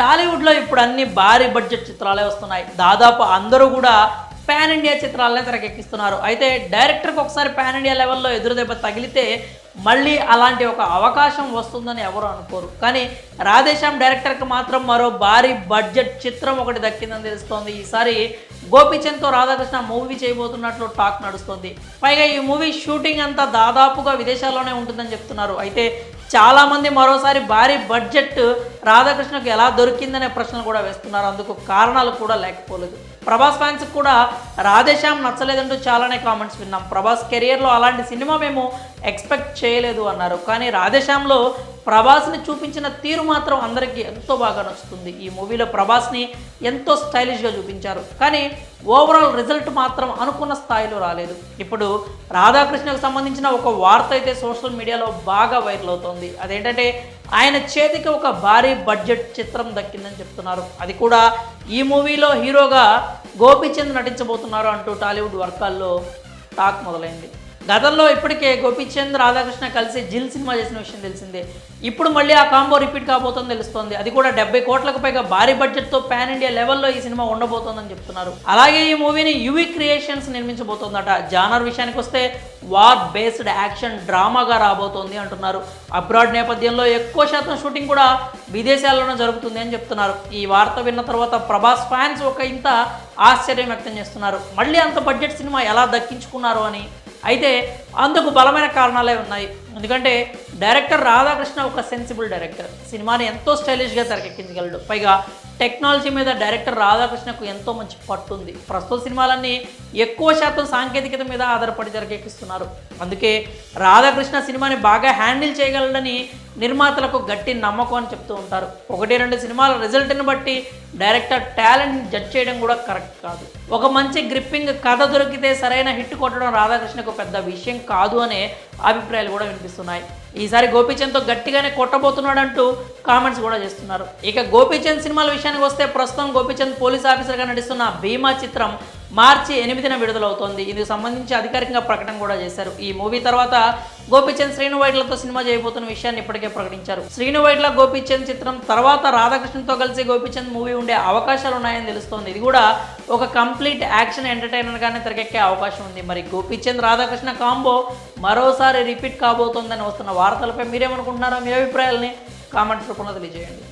టాలీవుడ్లో ఇప్పుడు అన్ని భారీ బడ్జెట్ చిత్రాలే వస్తున్నాయి. దాదాపు అందరూ కూడా పాన్ ఇండియా చిత్రాలనే తెరకెక్కిస్తున్నారు. అయితే డైరెక్టర్కి ఒకసారి పాన్ ఇండియా లెవెల్లో ఎదురు దెబ్బ తగిలితే మళ్ళీ అలాంటి ఒక అవకాశం వస్తుందని ఎవరు అనుకోరు. కానీ రాధేశ్యామ్ డైరెక్టర్కి మాత్రం మరో భారీ బడ్జెట్ చిత్రం ఒకటి దక్కిందని తెలుస్తోంది. ఈసారి గోపీచంద్తో రాధాకృష్ణ మూవీ చేయబోతున్నట్లు టాక్ నడుస్తుంది. పైగా ఈ మూవీ షూటింగ్ అంతా దాదాపుగా విదేశాల్లోనే ఉంటుందని చెప్తున్నారు. అయితే చాలామంది మరోసారి భారీ బడ్జెట్ రాధాకృష్ణకు ఎలా దొరికిందనే ప్రశ్నలు కూడా వేస్తున్నారు. అందుకు కారణాలు కూడా లేకపోలేదు. ప్రభాస్ ఫ్యాన్స్ కూడా రాధేశ్యామ్ నచ్చలేదంటూ చాలానే కామెంట్స్ విన్నాం. ప్రభాస్ కెరియర్లో అలాంటి సినిమా మేము ఎక్స్పెక్ట్ చేయలేదు అన్నారు. కానీ రాధేశ్యామ్లో ప్రభాస్ని చూపించిన తీరు మాత్రం అందరికీ ఎంతో బాగా నచ్చుతుంది. ఈ మూవీలో ప్రభాస్ని ఎంతో స్టైలిష్గా చూపించారు. కానీ ఓవరాల్ రిజల్ట్ మాత్రం అనుకున్న స్థాయిలో రాలేదు. ఇప్పుడు రాధాకృష్ణకు సంబంధించిన ఒక వార్త అయితే సోషల్ మీడియాలో బాగా వైరల్ అవుతోంది. అదేంటంటే ఆయన చేతికి ఒక భారీ బడ్జెట్ చిత్రం దక్కిందని చెప్తున్నారు. అది కూడా ఈ మూవీలో హీరోగా గోపీచంద్ నటించబోతున్నారు అంటూ టాలీవుడ్ వర్గాల్లో టాక్ మొదలైంది. గతంలో ఇప్పటికే గోపీచంద్ రాధాకృష్ణ కలిసి జిల్ సినిమా చేసిన విషయం తెలిసిందే. ఇప్పుడు మళ్ళీ ఆ కాంబో రిపీట్ కాబోతుందని తెలుస్తోంది. అది కూడా డెబ్బై కోట్లకు పైగా భారీ బడ్జెట్తో పాన్ ఇండియా లెవెల్లో ఈ సినిమా ఉండబోతోందని చెప్తున్నారు. అలాగే ఈ మూవీని యువి క్రియేషన్స్ నిర్మించబోతోందట. జానర్ విషయానికి వస్తే వార్ బేస్డ్ యాక్షన్ డ్రామాగా రాబోతోంది అంటున్నారు. అబ్రాడ్ నేపథ్యంలో ఎక్కువ శాతం షూటింగ్ కూడా విదేశాల్లోనే జరుగుతుంది అని చెప్తున్నారు. ఈ వార్త విన్న తర్వాత ప్రభాస్ ఫ్యాన్స్ ఒక ఇంత ఆశ్చర్యం వ్యక్తం చేస్తున్నారు. మళ్ళీ అంత బడ్జెట్ సినిమా ఎలా దక్కించుకున్నారు అని అయితే అందుకు బలమైన కారణాలే ఉన్నాయి. ఎందుకంటే డైరెక్టర్ రాధాకృష్ణ ఒక సెన్సిబుల్ డైరెక్టర్ సినిమాని ఎంతో స్టైలిష్గా తెరకెక్కించగలడు. పైగా టెక్నాలజీ మీద డైరెక్టర్ రాధాకృష్ణకు ఎంతో మంచి పట్టు ఉంది ప్రస్తుత సినిమాలన్నీ ఎక్కువ శాతం సాంకేతికత మీద ఆధారపడి తెరకెక్కిస్తున్నారు. అందుకే రాధాకృష్ణ సినిమాని బాగా హ్యాండిల్ చేయగలడని నిర్మాతలకు గట్టి నమ్మకం అని చెప్తూ ఉంటారు. ఒకటి రెండు సినిమాల రిజల్ట్ని బట్టి డైరెక్టర్ టాలెంట్ జడ్జ్ చేయడం కూడా కరెక్ట్ కాదు. ఒక మంచి గ్రిప్పింగ్ కథ దొరికితే సరైన హిట్ కొట్టడం రాధాకృష్ణకు పెద్ద విషయం కాదు అనే అభిప్రాయాలు కూడా వినిపిస్తున్నాయి. ఈసారి గోపీచంద్తో గట్టిగానే కొట్టబోతున్నాడంటూ కామెంట్స్ కూడా చేస్తున్నారు. ఇక గోపీచంద్ సినిమాల విషయానికి వస్తే ప్రస్తుతం గోపీచంద్ పోలీస్ ఆఫీసర్గా నటిస్తున్న భీమా చిత్రం మార్చి ఎనిమిదిన విడుదలవుతోంది. ఇందుకు సంబంధించి అధికారికంగా ప్రకటన కూడా చేశారు. ఈ మూవీ తర్వాత గోపీచంద్ శ్రీను వైట్లతో సినిమా చేయబోతున్న విషయాన్ని ఇప్పటికే ప్రకటించారు. శ్రీను వైట్ల గోపీచంద్ చిత్రం తర్వాత రాధాకృష్ణతో కలిసి గోపీచంద్ మూవీ ఉండే అవకాశాలు ఉన్నాయని తెలుస్తోంది. ఇది కూడా ఒక కంప్లీట్ యాక్షన్ ఎంటర్టైనర్గానే తెరకెక్కే అవకాశం ఉంది. మరి గోపీచంద్ రాధాకృష్ణ కాంబో మరోసారి రిపీట్ కాబోతోందని వస్తున్న వార్తలపై మీరేమనుకుంటున్నారో మీ అభిప్రాయాలని కామెంట్స్ రూపంలో తెలియజేయండి.